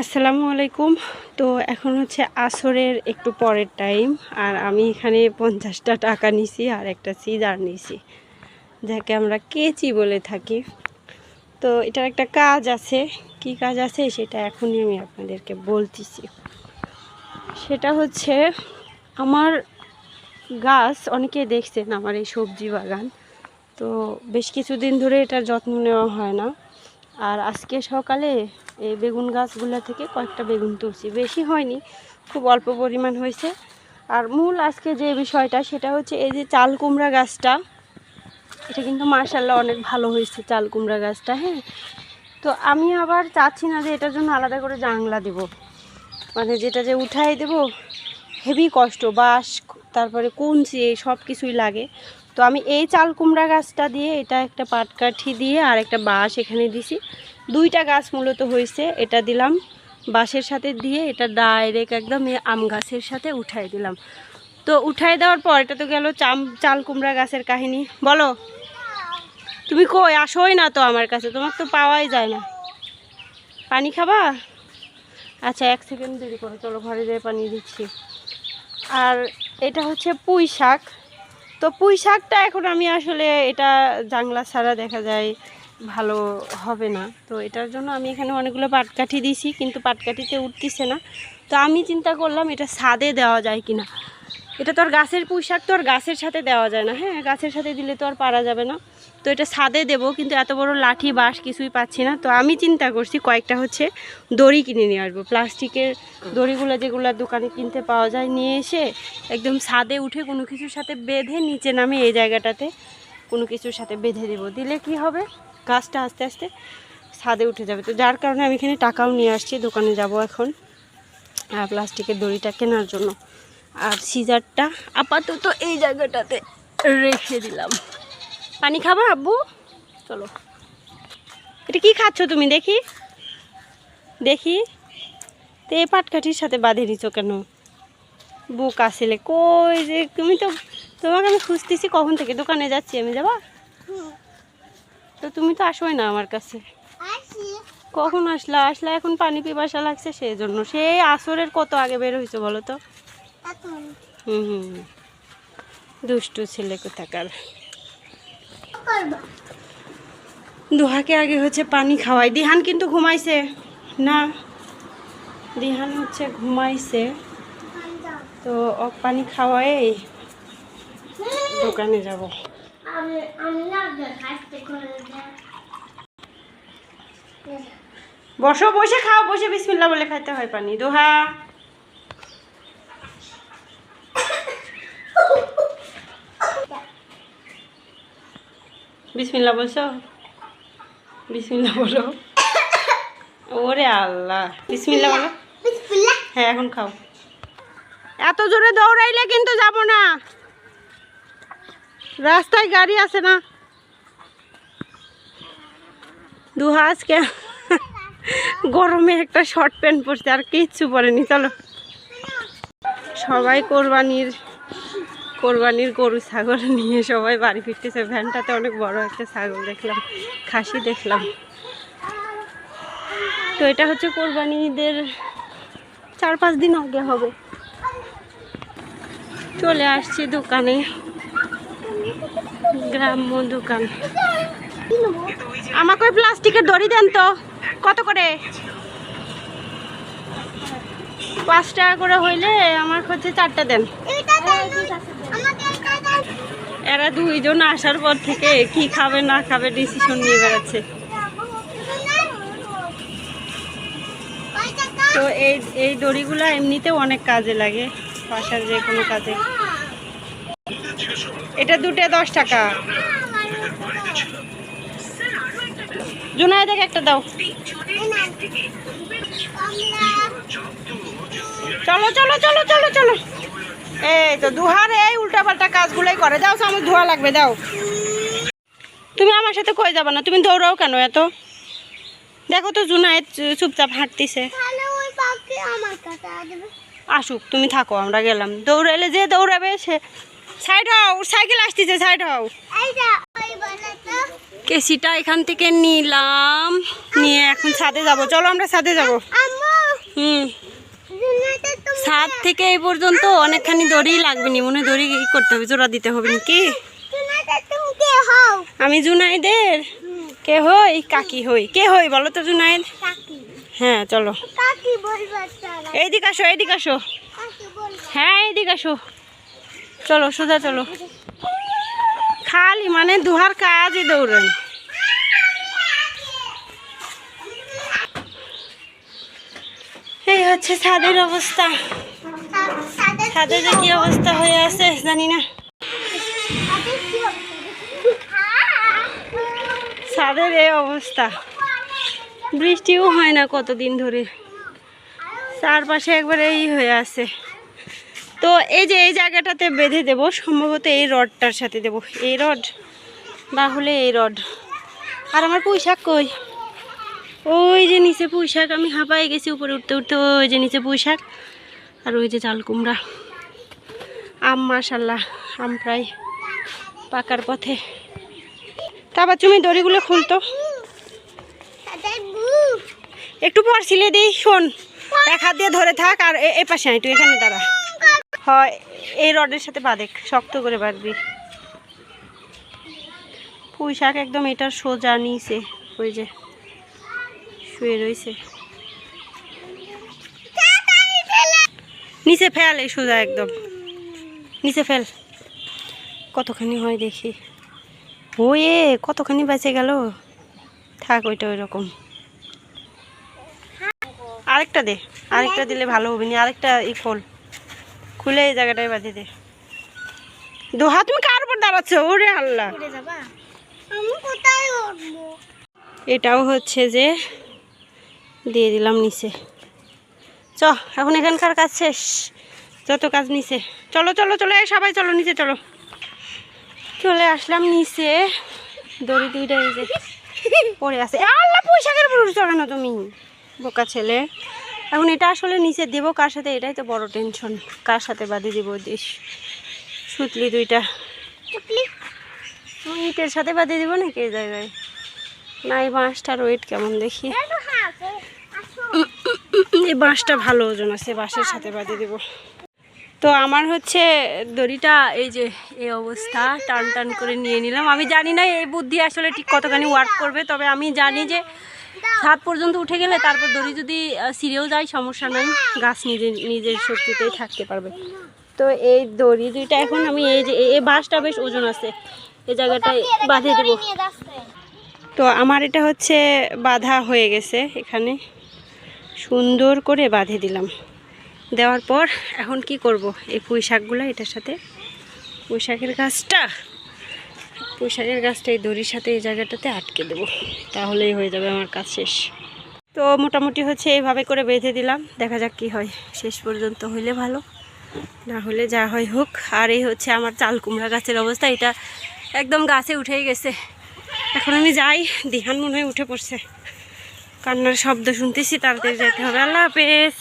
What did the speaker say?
আসসালামু আলাইকুম। তো এখন হচ্ছে আসরের একটু পরের টাইম, আর আমি এখানে পঞ্চাশটা টাকা নিছি আর একটা সিজার নিছি, যাকে আমরা কেচি বলে থাকি। তো এটার একটা কাজ আছে। কি কাজ আছে সেটা এখনই আমি আপনাদেরকে বলতেছি। সেটা হচ্ছে, আমার গাছ, অনেকে দেখছেন আমার এই সবজি বাগান, তো বেশ কিছুদিন ধরে এটার যত্ন নেওয়া হয় না। আর আজকে সকালে এই বেগুন গাছগুলো থেকে কয়েকটা বেগুন তুলছি। বেশি হয়নি, খুব অল্প পরিমাণ হয়েছে। আর মূল আজকে যে বিষয়টা, সেটা হচ্ছে এই যে চাল কুমড়া গাছটা, এটা কিন্তু মার্শাল্লাহ অনেক ভালো হয়েছে চাল কুমড়া গাছটা হ্যাঁ? তো আমি আবার চাচ্ছি না যে এটার জন্য আলাদা করে জাংলা দেব। মানে যেটা যে উঠাই দেব, হেভি কষ্ট, বাঁশ, তারপরে কুঞ্চি সব কিছুই লাগে। তো আমি এই চাল কুমড়া গাছটা দিয়ে এটা একটা পাটকাঠি দিয়ে আর একটা বাঁশ এখানে দিছি। দুইটা গাছ মূলত হয়েছে এটা দিলাম বাঁশের সাথে দিয়ে এটা ডাইরেক্ট একদম আম গাছের সাথে উঠাই দিলাম। তো উঠাই দেওয়ার পর এটা তো গেল চাম, চাল কুমড়া গাছের কাহিনী। বলো, তুমি কই? আসোই না তো আমার কাছে, তোমার তো পাওয়াই যায় না। পানি খাবা? আচ্ছা এক সেকেন্ড দেরি করো, চলো ঘরে যেয়ে পানি দিচ্ছি। আর এটা হচ্ছে পুঁই শাক। তো পুঁই শাকটা এখন আমি আসলে এটা জাংলা ছাড়া দেখা যায় ভালো হবে না। তো এটার জন্য আমি এখানে অনেকগুলো পাটকাঠি দিছি কিন্তু পাটকাঠিতে উঠতেছে না। তো আমি চিন্তা করলাম এটা ছাদে দেওয়া যায় কিনা। এটা তো আর গাছের পুঁই শাক তো আর গাছের সাথে দেওয়া যায় না হ্যাঁ? গাছের সাথে দিলে তো আর পারা যাবে না। তো এটা ছাদে দেবো, কিন্তু এত বড় লাঠি, বাঁশ কিছুই পাচ্ছি না। তো আমি চিন্তা করছি কয়েকটা হচ্ছে দড়ি কিনে নিয়ে আসব। প্লাস্টিকের দড়িগুলো যেগুলো দোকানে কিনতে পাওয়া যায়, নিয়ে এসে একদম ছাদে উঠে কোনো কিছুর সাথে বেঁধে নিচে নামে এই জায়গাটাতে কোনো কিছুর সাথে বেঁধে দেবো। দিলে কি হবে? গাছটা আস্তে আস্তে ছাদে উঠে যাবে। তো যার কারণে আমি এখানে টাকাও নিয়ে আসছি, দোকানে যাব এখন। প্লাস্টিকের দড়িটা কেনার জন্য। আর সিজারটা আপাতত এই জায়গাটাতে রেখে দিলাম। পানি খাবা আব্বু? চলো। এটা কি খাচ্ছ তুমি দেখি? দেখি। তো এই পাটকাঠির সাথে বাঁধে দিচ্ছ কেন? বুক আসলে কই যে তুমি তো তোমাকে আমি খুঁজতেছি কখন থেকে? দোকানে যাচ্ছি আমি যাবা? তো তুমি তো আসোই না আমার কাছে। কখন আসলা? আসলা এখন পানি পিপাসা লাগছে সেই জন্য সেই আসরের কত আগে বের হয়েছে বলো তো? হুম হুম। দুষ্টু ছেলে কোথাকার। দোহাকে আগে হচ্ছে পানি খাওয়াই। দিহান কিন্তু ঘুমাইছে। না, দিহান হচ্ছে ঘুমাইছে। তো ও পানি খাওয়াই দোকানে যাব। বসো, বসে খাও, বসে বিসমিল্লা বলে খাইতে হয় পানি। দোহা। বিসমিল্লা বলছো? বিসমিল্লা বলো। ওরে আল্লাহ। বিসমিল্লা বলো। হ্যাঁ এখন খাও। এত জোরে দৌড়াইলে কিন্তু যাব না। রাস্তায় গাড়ি আছে না। দুহা আজকে গরমে একটা শর্ট প্যান্ট পরছে আর কিচ্ছু পরেনি চলো। সবাই কোরবানির কোরবানির গরু, ছাগল নিয়ে সবাই বাড়ি ফিরতেছে। ভ্যানটাতে অনেক বড় একটা ছাগল দেখলাম, খাসি দেখলাম। তো এটা হচ্ছে কোরবানি ঈদের চার পাঁচ দিন আগে হবে। চলে আসছি দোকানে, গ্রাম্য দোকান। আমাকে ওই প্লাস্টিকের দড়ি দেন তো, কত করে? পাঁচ টাকা করে হইলে আমার হচ্ছে চারটা দেন এটা দেন আমাকে এটা দেন এরা দুইজন আসার পর থেকে কি খাবে না খাবে ডিসিশন নিয়ে বেড়াচ্ছে। তো এই এই দড়িগুলো এমনিতেও অনেক কাজে লাগে, বাসার যে কোনো কাজে। এটা দুটো দশ টাকা। জুনাই দেখ একটা দাও। চলো চলো চলো চলো চলো। এই তো দুহার এই উল্টাপাল্টা কাজগুলোই করে। দাও চামচ ধোয়া লাগবে দাও। তুমি আমার সাথে কই যাবা না? তুমি দৌড়াও কেন এত? দেখো তো জুনায়েদ চুপচাপ হাঁটতিছে। আমার আসুক তুমি থাকো আমরা গেলাম। দৌড়াইলে যে দৌড়াবে সে সাইড হও সাইকেল আসতেছে সাইড হও। কেসিটা এখান থেকে নিলাম নিয়ে এখন ছাদে যাব। চলো আমরা ছাদে যাব। হুম। ছাদ থেকে এই পর্যন্ত অনেকখানি দড়ি লাগবে নি। মনে দড়ি করতে হবে, জোড়া দিতে হবে কে আমি জুনাইদের? কে হই? কাকি হই। কে হই বলো তো জুনাইদ? হ্যাঁ চলো। এইদিকে আসো এইদিকে আসো। হ্যাঁ এইদিকে আসো। চলো, সোজা চলো। খালি মানে দুহার কাজই দৌড়ান এই হচ্ছে ছাদের অবস্থা। ছাদে যে কি অবস্থা হয়ে আছে জানি না। ছাদের এই অবস্থা। বৃষ্টিও হয় না কতদিন ধরে। চারপাশে একবারে এই হয়ে আছে। তো এই যে এই জায়গাটাতে বেঁধে দেব, সম্ভবত এই রডটার সাথে দেব। এই রড? না হলে এই রড। আর আমার পুঁইশাক কই? ওই যে নিচে পুঁইশাক, আমি হাঁপাই গেছি উপরে উঠতে উঠতে, ওই যে নিচে পুঁইশাক আর ওই যে চাল কুমড়া। আম মাশাল্লাহ আম প্রায় পাকার পথে। তারপর তুমি দড়িগুলো খুলতো? একটু পর সিলে দিই, শোন, এক হাত দিয়ে ধরে থাক আর এ- পাশে তুই এখানে দাঁড়া। হয়, এই রডের সাথে বাঁধে শক্ত করে বাঁধবি। পুঁই শাক একদম এটার সোজা নিচে, ওই যে। শুয়ে রয়েছে নিচে ফেল এই সোজা একদম। নিচে ফেল। কতখানি হয় দেখি। ওয়ে কতখানি বেঁচে গেল। থাক ওইটা ওই রকম আরেকটা দে আরেকটা দিলে ভালো হবে না আরেকটা ই খোল। খুলে এই জায়গাটায় বাঁধে দে। দোহা তুমি কার উপর দাঁড়াচ্ছ ওরে আল্লাহ। এটাও হচ্ছে যে দিয়ে দিলাম নিচে। চ এখন এখানকার কাজ শেষ। যত কাজ নিচে। চলো চলো চলো এই সবাই চলো নিচে চলো। চলে আসলাম নিচে। দড়ি দুইটা যে পড়ে আছে। আল্লাহ পয়সাকের উপর চড়ে না তুমি। বোকা ছেলে। এখন এটা আসলে নিচে দেবো কার সাথে? এটাই তো বড় টেনশন কার সাথে বাঁধে দিব দিস সুতলি দুইটা। ইটের সাথে বাঁধে দেবো নাকি এই জায়গায়? না এই বাঁশটার ওয়েট কেমন দেখি। এই বাঁশটা ভালো ওজন আছে বাঁশের সাথে বাঁধে দিব। তো আমার হচ্ছে দড়িটা এই যে, এই অবস্থা, টান টান করে নিয়ে নিলাম। আমি জানি না এই বুদ্ধি আসলে ঠিক কতখানি ওয়ার্ক করবে, তবে আমি জানি যে ছাদ পর্যন্ত উঠে গেলে তারপর দড়ি যদি ছিঁড়েও যায়, সমস্যা নাই। গাছ নিজে, নিজের শক্তিতেই থাকতে পারবে। তো এই দড়ি দুইটা এখন আমি এই যে, এই বাঁশটা বেশ ওজন আছে। এই জায়গাটায় বাঁধে দেবো। তো আমার এটা হচ্ছে বাঁধা হয়ে গেছে এখানে। সুন্দর করে বাঁধে দিলাম। দেওয়ার পর এখন কি করব? এই পুঁই শাকগুলো, এটার সাথে পুঁই শাকের গাছটা, পুঁই শাকের গাছটা এই দড়ির সাথে এই জায়গাটাতে আটকে দেবো। তাহলেই হয়ে যাবে আমার কাজ শেষ। তো মোটামুটি হচ্ছে এইভাবে করে বেঁধে দিলাম। দেখা যাক কি হয়। শেষ পর্যন্ত হইলে ভালো, না হলে যা হয় হোক। আর এই হচ্ছে আমার চাল কুমড়া গাছের অবস্থা। এটা একদম গাছে উঠেই গেছে। এখন আমি যাই। দিহান মনে হয় উঠে পড়ছে। কান্নার শব্দ শুনতেছি তাড়াতাড়ি যেতে হবে। আল্লাহ হাফেজ।